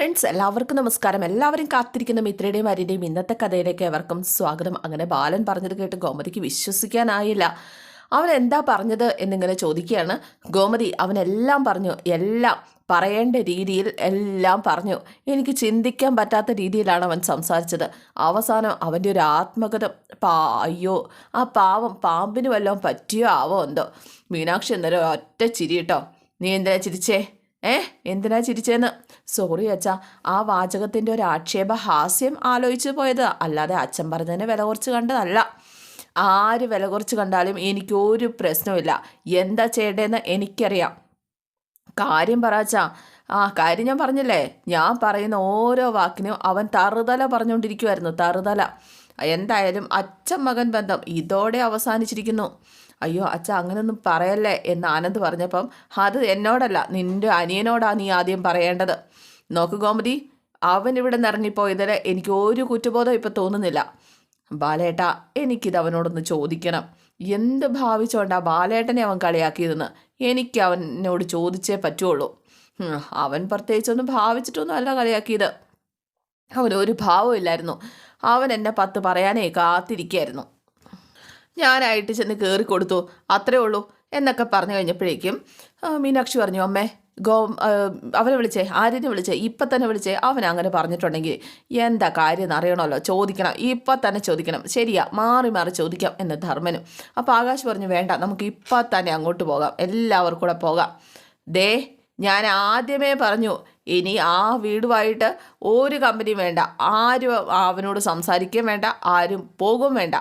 Friends എല്ലാവർക്കും നമസ്കാരം. എല്ലാവരും കാത്തിരിക്കുന്ന മിത്രയുടെയും അരിയുടെയും ഇന്നത്തെ കഥയിലേക്ക് എവർക്കും സ്വാഗതം. അങ്ങനെ ബാലൻ പറഞ്ഞത് കേട്ട് ഗോമതിക്ക് വിശ്വസിക്കാനായില്ല. അവൻ എന്താ പറഞ്ഞത് എന്നിങ്ങനെ ചോദിക്കുകയാണ്. ഗോമതി അവനെല്ലാം പറഞ്ഞു. എല്ലാം. പറയേണ്ട രീതിയിൽ എല്ലാം പറഞ്ഞു. എനിക്ക് ചിന്തിക്കാൻ പറ്റാത്ത രീതിയിലാണ് അവൻ സംസാരിച്ചത്. അവസാനം അവന്റെ ഒരു ആത്മകഥ പാ അയ്യോ ആ പാവം പാമ്പിന് വല്ലതും പറ്റിയോ ആവോ എന്തോ. മീനാക്ഷി എന്നൊരു ഒറ്റ ചിരി കേട്ടോ നീ എന്തിനാ ചിരിച്ചേ? ഏ എന്തിനാ ചിരിച്ചേന്ന്? സോറി അച്ഛാ ആ വാചകത്തിന്റെ ഒരു ആക്ഷേപ ഹാസ്യം ആലോചിച്ച് പോയത്. അല്ലാതെ അച്ഛൻ പറഞ്ഞതിനെ വില കുറച്ച് കണ്ടതല്ല. ആര് വില കുറച്ച് കണ്ടാലും എനിക്കൊരു പ്രശ്നമില്ല എന്താ ചെയ്യേണ്ടതെന്ന് എനിക്കറിയാം. കാര്യം പറച്ചാ ആ കാര്യം ഞാൻ പറഞ്ഞില്ലേ? ഞാൻ പറയുന്ന ഓരോ വാക്കിനും അവൻ തറുതല പറഞ്ഞുകൊണ്ടിരിക്കുമായിരുന്നു തറുതല. എന്തായാലും അച്ഛൻ മകൻ ബന്ധം ഇതോടെ അവസാനിച്ചിരിക്കുന്നു. അയ്യോ അച്ഛ അങ്ങനൊന്നും പറയല്ലേ എന്ന് ആനന്ദ് പറഞ്ഞപ്പം അത് എന്നോടല്ല നിന്റെ അനിയനോടാ നീ ആദ്യം പറയേണ്ടത്. നോക്ക് ഗോമതി അവൻ ഇവിടെ നിന്ന് ഇറങ്ങിപ്പോയതിൽ എനിക്ക് ഒരു കുറ്റബോധം ഇപ്പം തോന്നുന്നില്ല. ബാലേട്ട എനിക്കിത് അവനോടൊന്ന് ചോദിക്കണം. എന്ത് ഭാവിച്ചോണ്ടാ ബാലേട്ടനെ അവൻ കളിയാക്കിയതെന്ന് എനിക്ക് അവനോട് ചോദിച്ചേ പറ്റുള്ളൂ. അവൻ പ്രത്യേകിച്ചൊന്നും ഭാവിച്ചിട്ടൊന്നും അല്ല കളിയാക്കിയത് അവനൊരു ഭാവമില്ലായിരുന്നു. അവൻ എന്നെ പത്ത് പറയാനേ കാത്തിരിക്കായിരുന്നു. ഞാനായിട്ട് ചെന്ന് കയറി കൊടുത്തു. അത്രേ ഉള്ളൂ എന്നൊക്കെ പറഞ്ഞു കഴിഞ്ഞപ്പോഴേക്കും മീനാക്ഷി പറഞ്ഞു അമ്മേ ഗോ അവനെ വിളിച്ചേ ആര്യനെ വിളിച്ചേ ഇപ്പം തന്നെ വിളിച്ചേ. അവൻ അങ്ങനെ പറഞ്ഞിട്ടുണ്ടെങ്കിൽ എന്താ കാര്യം എന്ന് അറിയണമല്ലോ. ചോദിക്കണം ഇപ്പം തന്നെ ചോദിക്കണം. ശരിയാ മാറി മാറി ചോദിക്കാം എന്ന് ധർമ്മനും. അപ്പോൾ ആകാശ് പറഞ്ഞു വേണ്ട നമുക്ക് ഇപ്പം തന്നെ അങ്ങോട്ട് പോകാം. എല്ലാവർക്കും കൂടെ പോകാം. ദേ ഞാൻ ആദ്യമേ പറഞ്ഞു ഇനി ആ വീടുമായിട്ട് ഒരു കമ്പനിയും വേണ്ട. ആരും അവനോട് സംസാരിക്കുകയും വേണ്ട ആരും പോകും വേണ്ട.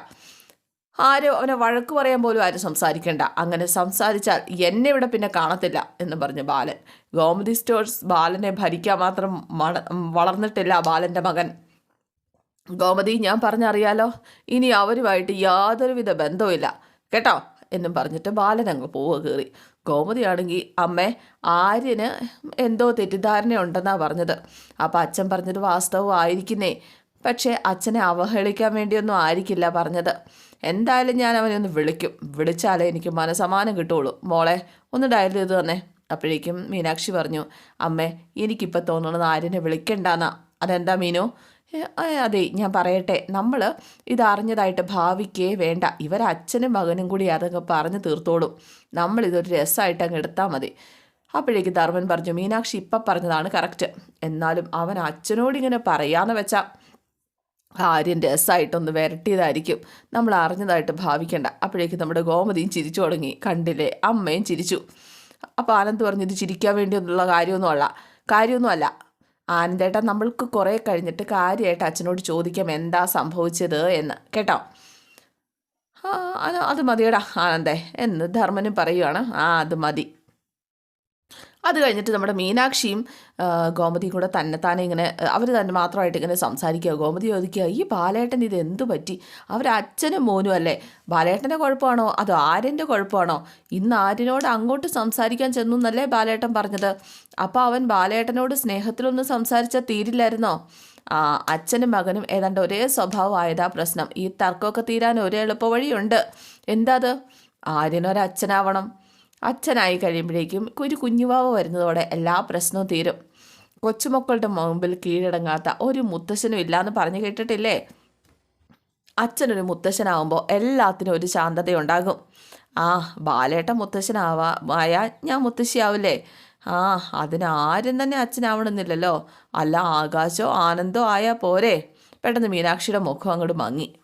ആരും അവനെ വഴക്ക് പറയാൻ പോലും ആരും സംസാരിക്കണ്ട. അങ്ങനെ സംസാരിച്ചാൽ എന്നെ ഇവിടെ പിന്നെ കാണത്തില്ല എന്ന് പറഞ്ഞു ബാലൻ. ഗോമതി സ്റ്റോഴ്സ് ബാലനെ ഭരിക്കാൻ മാത്രം വളർന്നിട്ടില്ല ബാലന്റെ മകൻ. ഗോമതി ഞാൻ പറഞ്ഞറിയാലോ ഇനി അവരുമായിട്ട് യാതൊരുവിധ ബന്ധവുമില്ല. കേട്ടോ? എന്നും പറഞ്ഞിട്ട് ബാലൻ അങ്ങ് പോവുക കയറി ഗോമതിയാണെങ്കിൽ അമ്മേ ആര്യന് എന്തോ തെറ്റിദ്ധാരണ ഉണ്ടെന്നാണ് പറഞ്ഞത്. അപ്പോൾ അച്ഛൻ പറഞ്ഞത് വാസ്തവമായിരിക്കുന്നേ. പക്ഷേ അച്ഛനെ അവഹേളിക്കാൻ വേണ്ടിയൊന്നും ആയിരിക്കില്ല പറഞ്ഞത്. എന്തായാലും ഞാൻ അവനെ ഒന്ന് വിളിക്കും. വിളിച്ചാലേ എനിക്ക് മനസമാനം കിട്ടുള്ളൂ. മോളെ ഒന്ന് ഡയൽ ചെയ്ത് തന്നേ. അപ്പോഴേക്കും മീനാക്ഷി പറഞ്ഞു അമ്മേ എനിക്കിപ്പോൾ തോന്നുന്നത് ആര്യനെ വിളിക്കണ്ടെന്നാ. അതെന്താ മീനു? അതെ ഞാൻ പറയട്ടെ. നമ്മൾ ഇതറിഞ്ഞതായിട്ട് ഭാവിക്കേ വേണ്ട. ഇവരെ അച്ഛനും മകനും കൂടി അതൊക്കെ പറഞ്ഞു തീർത്തോളും. നമ്മളിതൊരു രസമായിട്ട് അങ്ങ് എടുത്താൽ മതി. അപ്പോഴേക്ക് ധർമ്മൻ പറഞ്ഞു മീനാക്ഷി ഇപ്പം പറഞ്ഞതാണ് കറക്റ്റ് എന്നാലും അവൻ അച്ഛനോടിങ്ങനെ പറയാമെന്ന് വെച്ചാൽ ആര്യൻ രസമായിട്ടൊന്ന് വരട്ടിയതായിരിക്കും. നമ്മൾ അറിഞ്ഞതായിട്ട് ഭാവിക്കേണ്ട. അപ്പോഴേക്ക് നമ്മുടെ ഗോമതിയും ചിരിച്ചു തുടങ്ങി. കണ്ടില്ലേ? അമ്മയും ചിരിച്ചു. അപ്പോൾ ആനന്ദ് പറഞ്ഞു ഇത് ചിരിക്കാൻ വേണ്ടിയൊന്നുള്ള കാര്യമൊന്നുമല്ല കാര്യമൊന്നുമല്ല ആനന്ദേട്ടാ നമ്മൾക്ക് കുറേ കഴിഞ്ഞിട്ട് കാര്യമായിട്ട് അച്ഛനോട് ചോദിക്കാം എന്താ സംഭവിച്ചത് എന്ന്. കേട്ടോ? അത് മതിയടാ ആനന്ദേ. എന്ന് ധർമ്മനും പറയുകയാണ് ആ അത് മതി. അത് കഴിഞ്ഞിട്ട് നമ്മുടെ മീനാക്ഷിയും ഗോമതിയും കൂടെ തന്നെ താനെ ഇങ്ങനെ അവർ തന്നെ മാത്രമായിട്ട് ഇങ്ങനെ സംസാരിക്കുക. ഗോമതി ചോദിക്കുക ഈ ബാലേട്ടൻ ഇത് എന്തു പറ്റി? അവരച്ഛനും മോനും അല്ലേ? ബാലേട്ടന്റെ കുഴപ്പമാണോ? അതോ ആര്യന്റെ കുഴപ്പമാണോ? ഇന്ന് ആര്യനോട് അങ്ങോട്ട് സംസാരിക്കാൻ ചെന്നു എന്നല്ലേ ബാലേട്ടൻ പറഞ്ഞത്? അപ്പോൾ അവൻ ബാലേട്ടനോട് സ്നേഹത്തിലൊന്നും സംസാരിച്ചാൽ തീരില്ലായിരുന്നോ? അച്ഛനും മകനും ഏതാണ്ട് ഒരേ സ്വഭാവമായതാ പ്രശ്നം. ഈ തർക്കമൊക്കെ തീരാൻ ഒരേ എളുപ്പവഴിയുണ്ട്. എന്താ അത്? ആര്യനൊരച്ഛനാവണം. അച്ഛനായി കഴിയുമ്പോഴേക്കും ഒരു കുഞ്ഞുവാവ് വരുന്നതോടെ എല്ലാ പ്രശ്നവും തീരും. കൊച്ചുമക്കളുടെ മുമ്പിൽ കീഴടങ്ങാത്ത ഒരു മുത്തശ്ശനും ഇല്ലാന്ന് പറഞ്ഞു കേട്ടിട്ടില്ലേ? അച്ഛനൊരു മുത്തശ്ശനാവുമ്പോൾ എല്ലാത്തിനും ഒരു ശാന്തതയുണ്ടാകും. ആ ബാലേട്ട മുത്തശ്ശനാവാ ആയാൽ ഞാൻ മുത്തശ്ശിയാവില്ലേ? ആ അതിന് ആരും തന്നെ അച്ഛനാവണമെന്നില്ലല്ലോ. അല്ല ആകാശോ ആനന്ദോ ആയാൽ പോരെ. പെട്ടെന്ന് മീനാക്ഷിയുടെ മുഖം അങ്ങോട്ട് മങ്ങി.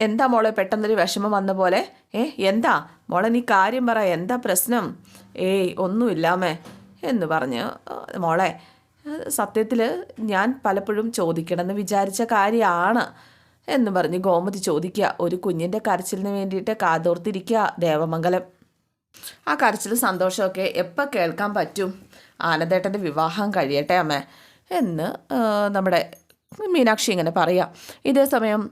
എന്താ മോളെ പെട്ടെന്നൊരു വിഷമം വന്ന പോലെ? ഏ എന്താ? മോളെ നീ കാര്യം പറ. എന്താ പ്രശ്നം? ഏയ് ഒന്നുമില്ലാമേ എന്ന് പറഞ്ഞ് മോളെ സത്യത്തിൽ ഞാൻ പലപ്പോഴും ചോദിക്കണമെന്ന് വിചാരിച്ച കാര്യമാണ് എന്ന് പറഞ്ഞ് ഗോമതി ചോദിക്കുക. ഒരു കുഞ്ഞിന്റെ കരച്ചിലിന് വേണ്ടിയിട്ട് കാതോർത്തിരിക്കുക ദേവമംഗലം. ആ കരച്ചിൽ സന്തോഷമൊക്കെ എപ്പോൾ കേൾക്കാൻ പറ്റും? ആനന്ദേട്ടന്റെ വിവാഹം കഴിയട്ടെ അമ്മേ എന്ന് നമ്മുടെ മീനാക്ഷി ഇങ്ങനെ പറയാം. ഇതേ സമയം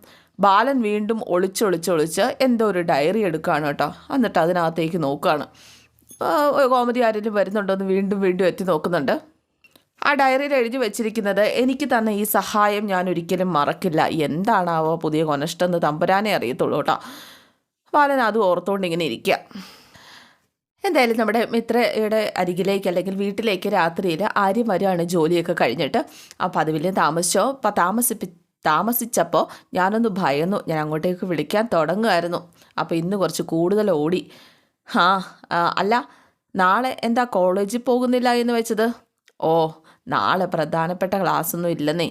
ബാലൻ വീണ്ടും ഒളിച്ചൊളിച്ചൊളിച്ച് എന്തോ ഒരു ഡയറി എടുക്കുകയാണ് കേട്ടോ. എന്നിട്ട് അതിനകത്തേക്ക് നോക്കുകയാണ് കോമതി ആരെങ്കിലും വരുന്നുണ്ടോ എന്ന് വീണ്ടും വീണ്ടും എത്തി നോക്കുന്നുണ്ട്. ആ ഡയറിയിൽ എഴുതി വെച്ചിരിക്കുന്നത് എനിക്ക് തന്നെ ഈ സഹായം ഞാൻ ഒരിക്കലും മറക്കില്ല. എന്താണാവോ പുതിയ കൊനഷ്ടെന്ന് തമ്പുരാനെ അറിയത്തുള്ളൂ കേട്ടോ. ബാലൻ അത് ഓർത്തുകൊണ്ട് ഇങ്ങനെ ഇരിക്കുക എന്തായാലും നമ്മുടെ മിത്രയുടെ അരികിലേക്ക് അല്ലെങ്കിൽ വീട്ടിലേക്ക് രാത്രിയിൽ ആര്യം വരികയാണ്. ജോലിയൊക്കെ കഴിഞ്ഞിട്ട്. അപ്പോൾ അത് വലിയ താമസിച്ചോ അപ്പം താമസിപ്പി താമസിച്ചപ്പോൾ ഞാനൊന്ന് ഭയന്നു. ഞാൻ അങ്ങോട്ടേക്ക് വിളിക്കാൻ തുടങ്ങുമായിരുന്നു അപ്പോൾ ഇന്ന് കുറച്ച് കൂടുതൽ ഓടി. ആ അല്ല നാളെ എന്താ കോളേജിൽ പോകുന്നില്ല എന്ന് വെച്ചത്? ഓ നാളെ പ്രധാനപ്പെട്ട ക്ലാസ്സൊന്നും ഇല്ലെന്നേ.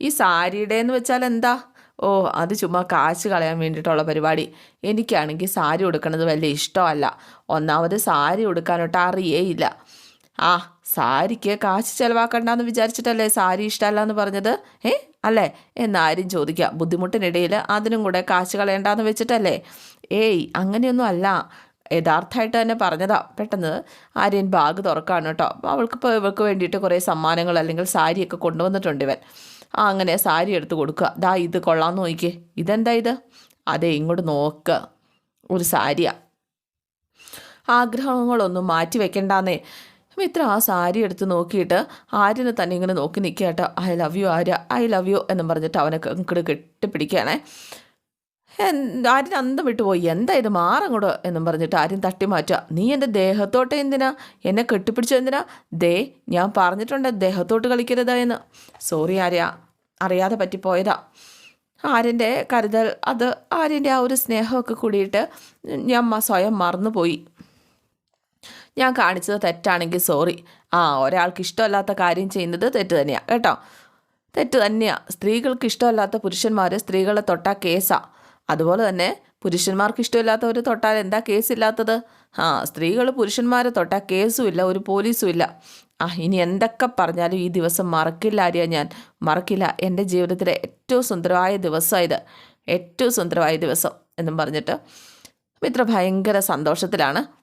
ഈ സാരിയുടെ എന്ന് വെച്ചാൽ എന്താ? ഓ അത് ചുമ്മാ കാശ് കളയാൻ വേണ്ടിയിട്ടുള്ള പരിപാടി. എനിക്കാണെങ്കിൽ സാരി ഉടുക്കണത് വലിയ ഇഷ്ടമല്ല. ഒന്നാമത് സാരി ഉടുക്കാനൊട്ട് അറിയേയില്ല ആ സാരിക്ക് കാശ് ചെലവാക്കണ്ടെന്ന് വിചാരിച്ചിട്ടല്ലേ സാരി ഇഷ്ടമല്ല എന്ന് പറഞ്ഞത്? ഏ അല്ലേ? എന്നാരും ചോദിക്കുക ബുദ്ധിമുട്ടിനിടയിൽ അതിനും കൂടെ കാശ് കളയണ്ടെന്ന് വെച്ചിട്ടല്ലേ? ഏയ് അങ്ങനെയൊന്നും അല്ല. യഥാർത്ഥമായിട്ട് തന്നെ പറഞ്ഞതാ. പെട്ടെന്ന് ആര്യൻ ബാഗ് തുറക്കാണ് കേട്ടോ. അപ്പോൾ അവൾക്ക് ഇപ്പോൾ ഇവൾക്ക് വേണ്ടിയിട്ട് കുറേ സമ്മാനങ്ങൾ അല്ലെങ്കിൽ സാരിയൊക്കെ കൊണ്ടുവന്നിട്ടുണ്ട് ഇവൻ. ആ അങ്ങനെ സാരി എടുത്ത് കൊടുക്കുക ദാ ഇത് കൊള്ളാമെന്ന് നോക്കിക്കേ. ഇതെന്താ ഇത്? അതെ ഇങ്ങോട്ട് നോക്ക്. ഒരു സാരിയാ. ആഗ്രഹങ്ങളൊന്നും മാറ്റി വെക്കണ്ടാന്നേ മിത്ര ആ സാരി എടുത്ത് നോക്കിയിട്ട് ആര്യനെ തന്നെ ഇങ്ങനെ നോക്കി നിൽക്കുക I love you Arya. I love you എന്നും പറഞ്ഞിട്ട് അവനെ ഇങ്ങോട്ട് കെട്ടിപ്പിടിക്കുകയാണേ. ആര്യൻ അന്തം വിട്ടുപോയി എന്താ ഇത്? മാറങ്ങോട് എന്നും പറഞ്ഞിട്ട് ആര്യൻ തട്ടി മാറ്റുക. നീ എന്റെ ദേഹത്തോട്ട് എന്തിനാ? എന്നെ കെട്ടിപ്പിടിച്ചത് എന്തിനാ? ദേ ഞാൻ പറഞ്ഞിട്ടുണ്ട് ദേഹത്തോട്ട് കളിക്കരുത് എന്ന്. സോറി ആര്യ. അറിയാതെ പറ്റിപ്പോയതാ. ആര്യന്റെ കരുതൽ അത് ആര്യന്റെ ആ ഒരു സ്നേഹമൊക്കെ കൂടിയിട്ട് ഞാൻ സ്വയം മറന്നുപോയി. ഞാൻ കാണിച്ചത് തെറ്റാണെങ്കിൽ സോറി. ആ ഒരാൾക്ക് ഇഷ്ടമല്ലാത്ത കാര്യം ചെയ്യുന്നത് തെറ്റ് തന്നെയാണ് കേട്ടോ? തെറ്റ് തന്നെയാണ് സ്ത്രീകൾക്ക് ഇഷ്ടമല്ലാത്ത പുരുഷന്മാർ സ്ത്രീകളെ തൊട്ടാൽ കേസാ. അതുപോലെ തന്നെ പുരുഷന്മാർക്ക് ഇഷ്ടമില്ലാത്തവർ തൊട്ടാൽ എന്താ കേസില്ലാത്തത്? ആ സ്ത്രീകൾ പുരുഷന്മാരെ തൊട്ടാൽ കേസും ഇല്ല ഒരു പോലീസും ഇല്ല ആ ഇനി എന്തൊക്കെ പറഞ്ഞാലും ഈ ദിവസം മറക്കില്ല ആര്യ ഞാൻ. മറക്കില്ല. എന്റെ ജീവിതത്തിലെ ഏറ്റവും സുന്ദരമായ ദിവസമാണ് ഇത്. ഏറ്റവും സുന്ദരമായ ദിവസം എന്നും പറഞ്ഞിട്ട്. മിത്ര ഭയങ്കര സന്തോഷത്തിലാണ്.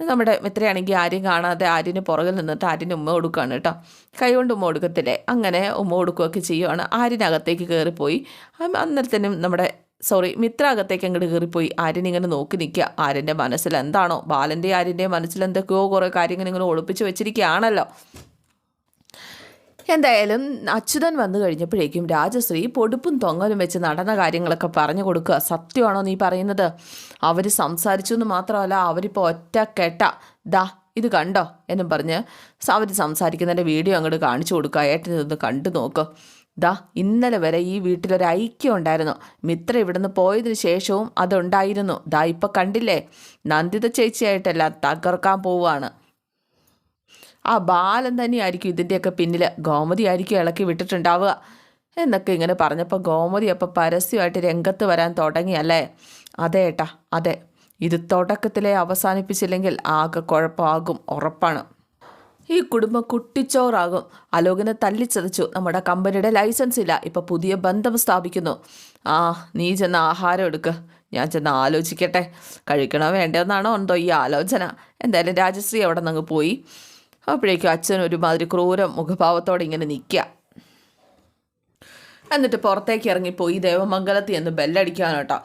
നമ്മുടെ മിത്രയാണെങ്കിൽ ആരും കാണാതെ ആര്യന് പുറകിൽ നിന്നിട്ട് ആര്യന് ഉമ്മ കൊടുക്കുകയാണ് കേട്ടോ. കൈകൊണ്ട് ഉമ്മ കൊടുക്കത്തില്ലേ? അങ്ങനെ ഉമ്മ കൊടുക്കുകയൊക്കെ ചെയ്യുവാണ്. ആര്യനകത്തേക്ക് കയറിപ്പോയി. അന്നേരത്തേനും നമ്മുടെ സോറി മിത്ര അകത്തേക്ക് അങ്ങോട്ട് കയറിപ്പോയി. ആര്യൻ ഇങ്ങനെ നോക്കി നിൽക്കുക. ആര്യന്റെ മനസ്സിൽ എന്താണോ? ബാലന്റെ ആര്യന്റെ മനസ്സിൽ എന്തൊക്കെയോ കുറേ കാര്യങ്ങൾ ഇങ്ങനെ ഒളിപ്പിച്ച് വെച്ചിരിക്കുകയാണല്ലോ. എന്തായാലും അച്യുതൻ വന്നു കഴിഞ്ഞപ്പോഴേക്കും രാജശ്രീ പൊടുപ്പും തൊങ്ങലും വെച്ച് നടന്ന കാര്യങ്ങളൊക്കെ പറഞ്ഞു കൊടുക്കുക. സത്യമാണോ നീ പറയുന്നത്? അവർ സംസാരിച്ചു എന്ന് മാത്രമല്ല അവരിപ്പോൾ ഒറ്റ കെട്ട. ദാ ഇത് കണ്ടോ? എന്നും പറഞ്ഞ് അവർ സംസാരിക്കുന്നതിന്റെ വീഡിയോ അങ്ങോട്ട് കാണിച്ചു കൊടുക്കുക. ഏട്ടൻ ഇതൊന്ന് കണ്ടു നോക്ക്. ദാ ഇന്നലെ വരെ ഈ വീട്ടിലൊരു ഐക്യം ഉണ്ടായിരുന്നു. മിത്ര ഇവിടുന്ന് പോയതിനു ശേഷവും അതുണ്ടായിരുന്നു. ദാ ഇപ്പം കണ്ടില്ലേ? നന്ദിത ചേച്ചിയായിട്ടെല്ലാം തകർക്കാൻ പോവുകയാണ് ആ ബാലൻ തന്നെയായിരിക്കും ഇതിന്റെയൊക്കെ പിന്നിൽ ഗോമതി ആയിരിക്കും ഇളക്കി വിട്ടിട്ടുണ്ടാവുക. എന്നൊക്കെ ഇങ്ങനെ പറഞ്ഞപ്പോൾ ഗോമതി അപ്പോൾ പരസ്യമായിട്ട് രംഗത്ത് വരാൻ തുടങ്ങിയല്ലേ അതെ ഏട്ടാ അതെ. ഇത് തുടക്കത്തിലെ അവസാനിപ്പിച്ചില്ലെങ്കിൽ ആകെ കുഴപ്പമാകും ഉറപ്പാണ്. ഈ കുടുംബം കുട്ടിച്ചോറാകും. അലോകിനെ തല്ലിച്ചതച്ചു. നമ്മുടെ കമ്പനിയുടെ ലൈസൻസ് ഇല്ല. ഇപ്പം പുതിയ ബന്ധം സ്ഥാപിക്കുന്നു. ആ നീ ചെന്ന് ആഹാരം എടുക്ക്. ഞാൻ ചെന്ന് ആലോചിക്കട്ടെ. കഴിക്കണോ വേണ്ടതെന്നാണോ എന്തോ ഈ ആലോചന. എന്തായാലും രാജശ്രീ അവിടെ നിന്ന് പോയി. അപ്പോഴേക്കും അച്ഛൻ ഒരുമാതിരി ക്രൂര മുഖഭാവത്തോടെ ഇങ്ങനെ നിൽക്കുക. എന്നിട്ട് പുറത്തേക്ക് ഇറങ്ങിപ്പോയി ദേവമംഗലത്ത് എന്ന് ബെല്ലടിക്കാൻ കേട്ടോ.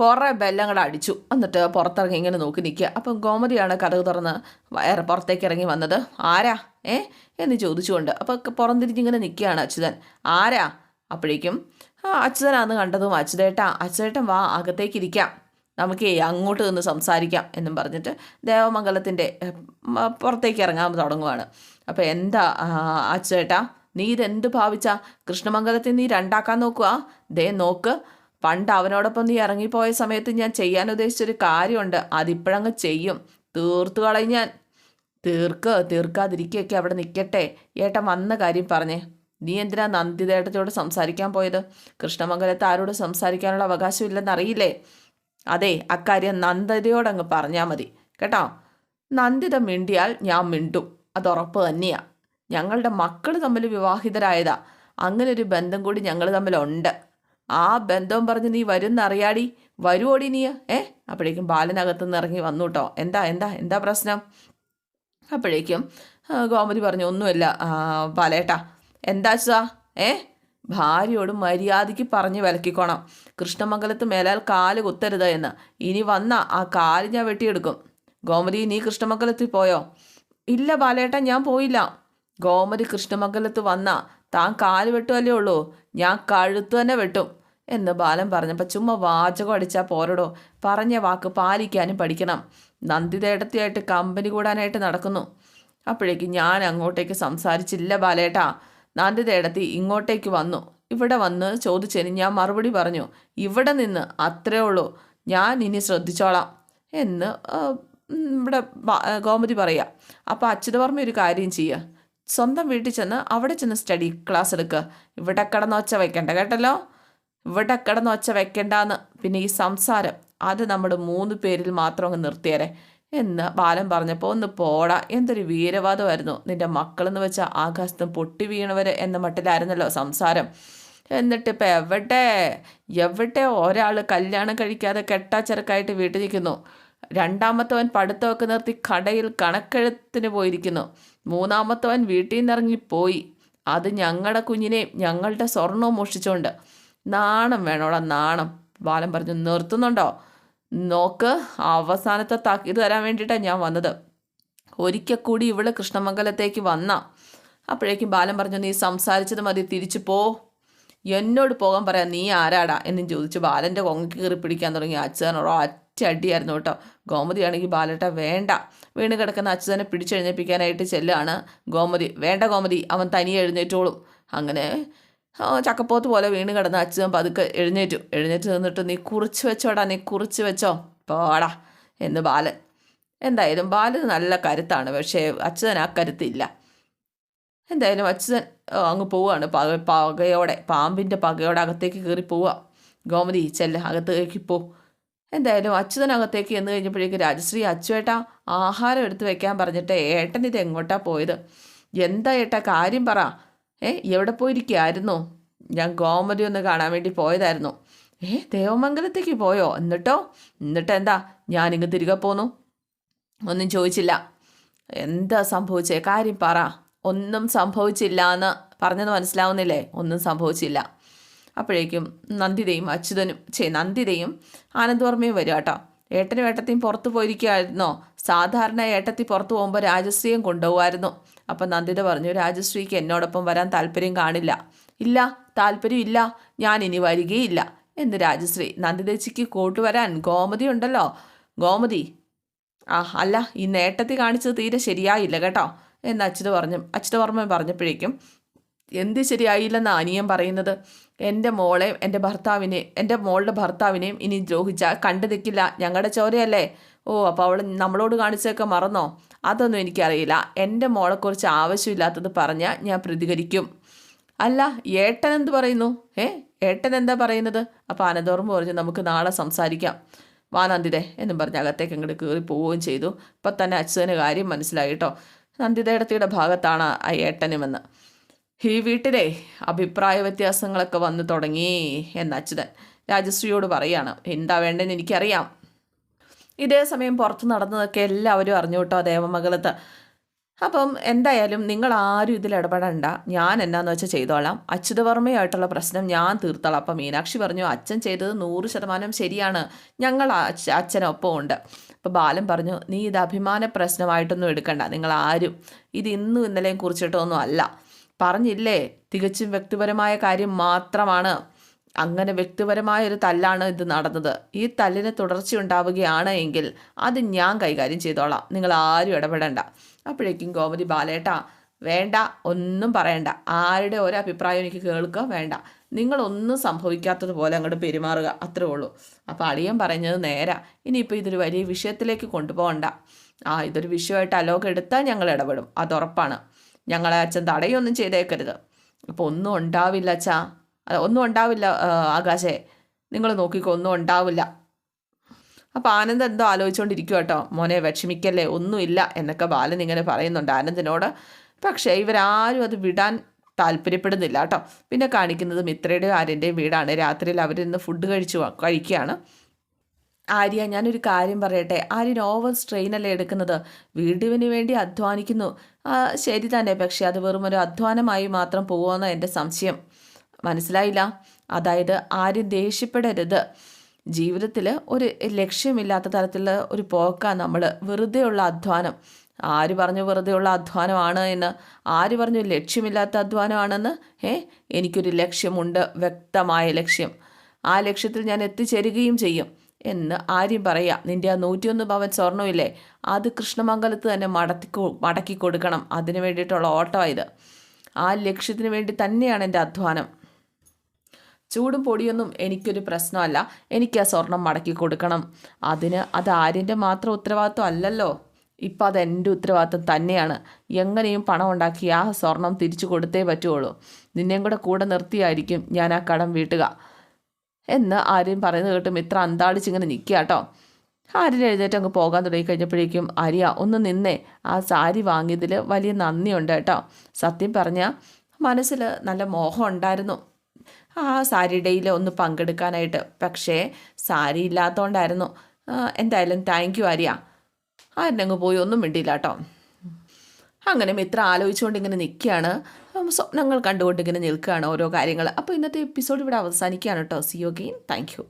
കുറേ ബെല്ലങ്ങൾ അടിച്ചു. എന്നിട്ട് പുറത്തിറങ്ങി ഇങ്ങനെ നോക്കി നിൽക്കുക. അപ്പം ഗോമതിയാണ് കഥക് തുറന്ന് വയറ് പുറത്തേക്ക് ഇറങ്ങി വന്നത്. ആരാ? ഏ? എന്ന് ചോദിച്ചുകൊണ്ട്. അപ്പോൾ പുറംതിരിഞ്ഞിങ്ങനെ നിൽക്കുകയാണ് അച്യുതൻ. ആരാ? അപ്പോഴേക്കും ആ അച്യുതനാന്ന് കണ്ടതും അച്യുതേട്ടാ. അച്യുതേട്ടൻ വാ അകത്തേക്ക് ഇരിക്കാം. നമുക്ക് അങ്ങോട്ട് നിന്ന് സംസാരിക്കാം എന്നും പറഞ്ഞിട്ട് ദേവമംഗലത്തിന്റെ പുറത്തേക്ക് ഇറങ്ങാൻ തുടങ്ങുവാണ്. അപ്പോൾ എന്താ അച്ചേട്ടാ നീ ഇതെന്ത് ഭാവിച്ചാ? കൃഷ്ണമംഗലത്തെ നീ രണ്ടാക്കാൻ നോക്കുക. ദേ നോക്ക് പണ്ട് അവനോടൊപ്പം നീ ഇറങ്ങിപ്പോയ സമയത്ത് ഞാൻ ചെയ്യാൻ ഉദ്ദേശിച്ചൊരു കാര്യമുണ്ട്. അതിപ്പോഴങ്ങ് ചെയ്യും. തീർത്തു കളയും ഞാൻ. തീർക്ക് തീർക്കാതിരിക്കുകയൊക്കെ അവിടെ നിൽക്കട്ടെ. ഏട്ടൻ വന്ന കാര്യം പറഞ്ഞേ. നീ എന്തിനാ നന്ദിതേട്ടത്തോട് സംസാരിക്കാൻ പോയത്? കൃഷ്ണമംഗലത്ത് ആരോട് സംസാരിക്കാനുള്ള അവകാശമില്ലെന്ന് അറിയില്ലേ അതെ അക്കാര്യം നന്ദിതയോടങ്ങ് പറഞ്ഞാൽ മതി. കേട്ടോ? നന്ദിത മിണ്ടിയാൽ ഞാൻ മിണ്ടും. അത് ഉറപ്പ് തന്നെയാ. ഞങ്ങളുടെ മക്കൾ തമ്മിൽ വിവാഹിതരായതാ. അങ്ങനെ ഒരു ബന്ധം കൂടി ഞങ്ങൾ തമ്മിലുണ്ട്. ആ ബന്ധം പറഞ്ഞ് നീ വരുന്നറിയാടി? വരുവോടി നീ? ഏ? അപ്പോഴേക്കും ബാലനകത്ത് നിന്ന് ഇറങ്ങി വന്നു കേട്ടോ. എന്താ എന്താ എന്താ പ്രശ്നം? അപ്പോഴേക്കും ഗോമതി പറഞ്ഞു ഒന്നുമില്ല. ബാലേട്ടാ എന്താ ഏ? ഭാര്യയോട് മര്യാദയ്ക്ക് പറഞ്ഞ് വിലക്കിക്കോണം. കൃഷ്ണമംഗലത്ത് മേലാൽ കാൽ കുത്തരുത് എന്ന്. ഇനി വന്ന ആ കാൽ ഞാൻ വെട്ടിയെടുക്കും. ഗോമതി നീ കൃഷ്ണമംഗലത്തിൽ പോയോ? ഇല്ല ബാലേട്ട ഞാൻ പോയില്ല. ഗോമതി കൃഷ്ണമംഗലത്ത് വന്ന താൻ കാൽ വെട്ടുമല്ലേ ഉള്ളൂ. ഞാൻ കഴുത്ത് തന്നെ വെട്ടും എന്ന് ബാലൻ പറഞ്ഞപ്പോൾ ചുമ്മാ വാചകം അടിച്ചാൽ പോരടോ. പറഞ്ഞ വാക്ക് പാലിക്കാനും പഠിക്കണം. നന്ദിതേട്ടത്തിയായിട്ട് കമ്പനി കൂടാനായിട്ട് നടക്കുന്നു. അപ്പോഴേക്ക് ഞാൻ അങ്ങോട്ടേക്ക് സംസാരിച്ചില്ല ബാലേട്ടാ. നന്ദിതേടത്തി ഇങ്ങോട്ടേക്ക് വന്നു. ഇവിടെ വന്ന് ചോദിച്ചതിന് ഞാൻ മറുപടി പറഞ്ഞു ഇവിടെ നിന്ന് അത്രേ ഉള്ളൂ. ഞാൻ ഇനി ശ്രദ്ധിച്ചോളാം എന്ന് ഇവിടെ ഗോമതി പറയാം. അപ്പോൾ അച്യുതവർമ്മ ഒരു കാര്യം ചെയ്യുക സ്വന്തം വീട്ടിൽ ചെന്ന് അവിടെ ചെന്ന് സ്റ്റഡി ക്ലാസ് എടുക്കുക ഇവിടെ കിടന്ന് ഒച്ച വെക്കണ്ട കേട്ടല്ലോ? ഇവിടെ കിടന്ന് ഒച്ച പിന്നെ ഈ സംസാരം അത് നമ്മുടെ മൂന്ന് പേരിൽ മാത്രം അങ്ങ് നിർത്തിയേരെ. എന്ന് ബാലൻ പറഞ്ഞപ്പോൾ ഒന്ന് പോടാ എന്തൊരു വീരവാദമായിരുന്നു. നിന്റെ മക്കളെന്ന് വെച്ചാൽ ആകാശത്ത് പൊട്ടി വീണവര് എന്ന മട്ടിലായിരുന്നല്ലോ സംസാരം. എന്നിട്ട് ഇപ്പം എവിടെ? എവിടെ ഒരാൾ കല്യാണം കഴിക്കാതെ കെട്ടാച്ചെറുക്കായിട്ട് വീട്ടിൽ നിൽക്കുന്നു? രണ്ടാമത്തവൻ പഠിത്തമൊക്കെ നിർത്തി കടയിൽ കണക്കെഴുത്തിന് പോയിരിക്കുന്നു. മൂന്നാമത്തവൻ വീട്ടിൽ നിന്ന് പോയി. അത് ഞങ്ങളുടെ കുഞ്ഞിനെയും ഞങ്ങളുടെ സ്വർണവും മോഷിച്ചുകൊണ്ട് നാണം വേണോടാ നാണം. ബാലൻ പറഞ്ഞു നിർത്തുന്നുണ്ടോ? നോക്ക് അവസാനത്തെ താക്കീത് തരാൻ വേണ്ടിയിട്ടാണ് ഞാൻ വന്നത്. ഒരിക്കൽ കൂടി ഇവൾ കൃഷ്ണമംഗലത്തേക്ക് വന്ന. അപ്പോഴേക്കും ബാലൻ പറഞ്ഞു നീ സംസാരിച്ചത് മതി തിരിച്ചു പോ. എന്നോട് പോകാൻ പറയാം നീ ആരാടാ? എന്നും ചോദിച്ചു. ബാലന്റെ കൊങ്ങക്ക് കയറി പിടിക്കാൻ തുടങ്ങി. അച്ഛനോടോ ഒറ്റ അടിയായിരുന്നു കേട്ടോ. ഗോമതിയാണെങ്കിൽ ബാലേട്ട വേണ്ട. വീണ് കിടക്കുന്ന അച്ഛനെ പിടിച്ചെഴുന്നേപ്പിക്കാനായിട്ട് ചെല്ലുകയാണ് ഗോമതി. വേണ്ട ഗോമതി അവൻ തനിയെ എഴുന്നേറ്റോളും. അങ്ങനെ ചക്കപ്പോത്ത് പോലെ വീണ് കിടന്ന് അച്ഛൻ പതുക്കെ എഴുന്നേറ്റു. എഴുന്നേറ്റ് നിന്നിട്ട് നീ കുറിച്ച് വെച്ചോടാ നീ കുറിച്ച് വെച്ചോ. പോടാ എന്ന് ബാലൻ. എന്തായാലും ബാലൻ നല്ല കരുത്താണ്. പക്ഷേ അച്ഛൻ ആ കരുത്തില്ല. എന്തായാലും ആ, അങ്ങ് പോവുകയാണ് പക പകയോടെ പാമ്പിന്റെ പകയോടെ അകത്തേക്ക് കയറി പോവുക ഗോമതി ചെല്ല അകത്തേക്ക് പോ. എന്തായാലും അച്യുതനകത്തേക്ക് എന്ന് കഴിഞ്ഞപ്പോഴേക്ക് രാജശ്രീ അച്ചുവേട്ട ആഹാരം എടുത്ത് വെക്കാൻ പറഞ്ഞിട്ട് ഏട്ടൻ ഇത് എങ്ങോട്ടാ പോയത്? എന്താ ഏട്ടാ കാര്യം പറ. ഏ എവിടെ പോയിരിക്കുകയായിരുന്നു? ഞാൻ ഗോമതി ഒന്ന് കാണാൻ വേണ്ടി പോയതായിരുന്നു. ഏ ദേവമംഗലത്തേക്ക് പോയോ? എന്നിട്ടോ? എന്നിട്ട് എന്താ? ഞാനിങ്ങ് തിരികെ പോന്നു. ഒന്നും ചോദിച്ചില്ല. എന്താ സംഭവിച്ചേ? കാര്യം പറ. ഒന്നും സംഭവിച്ചില്ല എന്ന് പറഞ്ഞത് മനസ്സിലാവുന്നില്ലേ? ഒന്നും സംഭവിച്ചില്ല. അപ്പോഴേക്കും നന്ദിതയും അച്യുതനും ചേ നന്ദിതയും ആനന്ദവർമ്മയും വരും കേട്ടോ. ഏട്ടനും ഏട്ടത്തിയും പുറത്തു പോയിരിക്കുകയായിരുന്നോ? സാധാരണ ഏട്ടത്തി പുറത്തു പോകുമ്പോൾ രാജശ്രീയും കൊണ്ടുപോകുമായിരുന്നു. അപ്പം നന്ദിത പറഞ്ഞു രാജശ്രീക്ക് എന്നോടൊപ്പം വരാൻ താല്പര്യം കാണില്ല. ഇല്ല താല്പര്യം ഇല്ല ഞാൻ ഇനി വരികയില്ല എന്ന് രാജശ്രീ. നന്ദിതച്ചിക്ക് കോട്ട് വരാൻ ഗോമതി ഉണ്ടല്ലോ. ഗോമതി ആ അല്ല ഈ നേട്ടത്തിൽ കാണിച്ചത് തീരെ ശരിയായില്ല കേട്ടോ എന്ന് അച്യുത പറഞ്ഞു. അച്യുതവർമ്മൻ പറഞ്ഞപ്പോഴേക്കും എന്ത് ശരിയായില്ലെന്ന് അനിയൻ പറയുന്നത്? എന്റെ മോളെയും എന്റെ ഭർത്താവിനെയും എന്റെ മോളുടെ ഭർത്താവിനെയും ഇനി ദ്രോഹിച്ചാൽ കണ്ടു നിൽക്കില്ല. ഞങ്ങളുടെ ചോരയല്ലേ? ഓ അപ്പോൾ അവൾ നമ്മളോട് കാണിച്ചതൊക്കെ മറന്നോ? അതൊന്നും എനിക്കറിയില്ല. എന്റെ മോളെക്കുറിച്ച് ആവശ്യമില്ലാത്തത് പറഞ്ഞാൽ ഞാൻ പ്രതികരിക്കും. അല്ല ഏട്ടൻ എന്ത് പറയുന്നു? ഏ ഏട്ടൻ എന്താ പറയുന്നത്? അപ്പോൾ അനന്തോർമ്മ പറഞ്ഞു നമുക്ക് നാളെ സംസാരിക്കാം. വാ എന്നും പറഞ്ഞ് അകത്തേക്ക് അങ്ങോട്ട് കയറി പോവുകയും ചെയ്തു. ഇപ്പം തന്നെ അച്ഛന് കാര്യം മനസ്സിലായി കേട്ടോ നന്ദിതയിടത്തിയുടെ ഭാഗത്താണ് ആ ഏട്ടനുമെന്ന്. ഈ വീട്ടിലെ അഭിപ്രായ വ്യത്യാസങ്ങളൊക്കെ വന്നു തുടങ്ങി എന്ന് അച്യുതൻ രാജശ്രീയോട് പറയാണ്. എന്താ വേണ്ടതെന്ന് എനിക്കറിയാം. ഇതേ സമയം പുറത്ത് നടന്നതൊക്കെ എല്ലാവരും അറിഞ്ഞു കേട്ടോ ദേവമംഗലത്ത്. അപ്പം എന്തായാലും നിങ്ങൾ ആരും ഇതിൽ ഇടപെടണ്ട. ഞാൻ എന്നാന്ന് വെച്ചാൽ ചെയ്തോളാം. അച്യുതവർമ്മയായിട്ടുള്ള പ്രശ്നം ഞാൻ തീർത്തോളാം. അപ്പം മീനാക്ഷി പറഞ്ഞു അച്ഛൻ ചെയ്തത് നൂറ് ശതമാനം ശരിയാണ്. ഞങ്ങൾ അച്ഛ- അച്ഛനൊപ്പം ഉണ്ട്. അപ്പോൾ ബാലൻ പറഞ്ഞു നീ ഇത് അഭിമാന പ്രശ്നമായിട്ടൊന്നും എടുക്കണ്ട. നിങ്ങൾ ആരും ഇത് ഇന്നും ഇന്നലെയും കുറിച്ചിട്ടൊന്നും അല്ല. പറഞ്ഞില്ലേ? തികച്ചും വ്യക്തിപരമായ കാര്യം മാത്രമാണ്. അങ്ങനെ വ്യക്തിപരമായ ഒരു തല്ലാണ് ഇത് നടന്നത്. ഈ തല്ലിന് തുടർച്ചയുണ്ടാവുകയാണ് എങ്കിൽ അത് ഞാൻ കൈകാര്യം ചെയ്തോളാം. നിങ്ങൾ ആരും ഇടപെടണ്ട. അപ്പോഴേക്കും ഗോമതി ബാലേട്ട വേണ്ട ഒന്നും പറയണ്ട. ആരുടെ ഒരു അഭിപ്രായം എനിക്ക് കേൾക്കുക വേണ്ട. നിങ്ങളൊന്നും സംഭവിക്കാത്തതുപോലെ അങ്ങോട്ട് പെരുമാറുക. അത്രേ ഉള്ളൂ. അപ്പോൾ അളിയൻ പറഞ്ഞത് നേരാ. ഇനിയിപ്പോൾ ഇതൊരു വലിയ വിഷയത്തിലേക്ക് കൊണ്ടുപോകണ്ട. ആ ഇതൊരു വിഷയമായിട്ട് അലോക എടുത്താൽ ഞങ്ങൾ ഇടപെടും. അത് ഉറപ്പാണ്. ഞങ്ങളെ അച്ഛൻ തടയൊന്നും ചെയ്തേക്കരുത്. അപ്പോൾ ഒന്നും ഉണ്ടാവില്ല അച്ഛാ. ഒന്നും ഉണ്ടാവില്ല ആകാശേ. നിങ്ങൾ നോക്കിക്കോ ഒന്നും ഉണ്ടാവില്ല. അപ്പോൾ ആനന്ദ് എന്തോ ആലോചിച്ചുകൊണ്ടിരിക്കുക കേട്ടോ മോനെ വിഷമിക്കല്ലേ ഒന്നുമില്ല എന്നൊക്കെ ബാലൻ ഇങ്ങനെ പറയുന്നുണ്ട് ആനന്ദിനോട്. പക്ഷേ ഇവരാരും അത് വിടാൻ താല്പര്യപ്പെടുന്നില്ല കേട്ടോ പിന്നെ കാണിക്കുന്നത് മിത്രയുടെയും ആര്യന്റെയും വീടാണ്. രാത്രിയിൽ അവരിന്ന് ഫുഡ് കഴിച്ചു കഴിക്കുകയാണ്. ആര്യ ഞാനൊരു കാര്യം പറയട്ടെ. ആര്യൻ ഓവർ സ്ട്രെയിൻ അല്ലേ എടുക്കുന്നത്? വീടിന് വേണ്ടി അധ്വാനിക്കുന്നു. ശരി തന്നെ. പക്ഷേ അത് വെറും ഒരു അധ്വാനമായി മാത്രം പോകുമെന്ന എന്റെ സംശയം. മനസ്സിലായില്ല. അതായത് ആരും ദേഷ്യപ്പെടരുത്. ജീവിതത്തിൽ ഒരു ലക്ഷ്യമില്ലാത്ത തരത്തിലുള്ള ഒരു പോക്കാണ് നമ്മൾ വെറുതെയുള്ള അധ്വാനം. ആര് പറഞ്ഞു വെറുതെയുള്ള അധ്വാനമാണ് എന്ന്? ആര് പറഞ്ഞു ലക്ഷ്യമില്ലാത്ത അധ്വാനമാണെന്ന്? ഏ? എനിക്കൊരു ലക്ഷ്യമുണ്ട്. വ്യക്തമായ ലക്ഷ്യം. ആ ലക്ഷ്യത്തിൽ ഞാൻ എത്തിച്ചേരുകയും ചെയ്യും എന്ന് ആര്യം പറയാ. നിന്റെ ആ നൂറ്റിയൊന്ന് ഭവൻ സ്വർണമില്ലേ അത് കൃഷ്ണമംഗലത്ത് തന്നെ മടക്കി മടക്കി കൊടുക്കണം അതിന് വേണ്ടിയിട്ടുള്ള ഓട്ടമായത് ആ ലക്ഷ്യത്തിന് വേണ്ടി തന്നെയാണ് എന്റെ അധ്വാനം. ചൂടും പൊടിയൊന്നും എനിക്കൊരു പ്രശ്നമല്ല. എനിക്ക് ആ സ്വർണം മടക്കി കൊടുക്കണം. അതിന് അത് ആര്യന്റെ മാത്രം ഉത്തരവാദിത്വം അല്ലല്ലോ. ഇപ്പം അത് എന്റെ ഉത്തരവാദിത്വം തന്നെയാണ്. എങ്ങനെയും പണം ഉണ്ടാക്കി ആ സ്വർണം തിരിച്ചു കൊടുത്തേ പറ്റുള്ളൂ. നിന്നെയും കൂടെ കൂടെ നിർത്തിയായിരിക്കും ഞാൻ ആ കടം വീട്ടുക. എന്ന് ആര്യൻ പറയുന്നത് കേട്ടും ഇത്ര അന്താളിച്ചിങ്ങനെ നിൽക്കുക കേട്ടോ. ആര്യൻ എഴുന്നേറ്റ് അങ്ങ് പോകാൻ തുടങ്ങി കഴിഞ്ഞപ്പോഴേക്കും ആര്യ ഒന്ന് നിന്നേ. ആ സാരി വാങ്ങിയതിൽ വലിയ നന്ദിയുണ്ട് കേട്ടോ. സത്യം പറഞ്ഞാൽ മനസ്സിൽ നല്ല മോഹം ഉണ്ടായിരുന്നു. ആ സാരി ഡേയിൽ ഒന്ന് പങ്കെടുക്കാനായിട്ട്. പക്ഷേ സാരി ഇല്ലാത്തതുകൊണ്ടായിരുന്നു എന്തായാലും താങ്ക് യു ആര്യ. ആര്യനങ്ങ് പോയി ഒന്നും മിണ്ടിയില്ല കേട്ടോ അങ്ങനെ മിത്ര ആലോചിച്ചുകൊണ്ട് ഇങ്ങനെ നിൽക്കുകയാണ്. സ്വപ്നങ്ങൾ കണ്ടുകൊണ്ട് ഇങ്ങനെ നിൽക്കുകയാണ് ഓരോ കാര്യങ്ങൾ. അപ്പോൾ ഇന്നത്തെ എപ്പിസോഡ് ഇവിടെ അവസാനിക്കുകയാണ് കേട്ടോ see you again thank you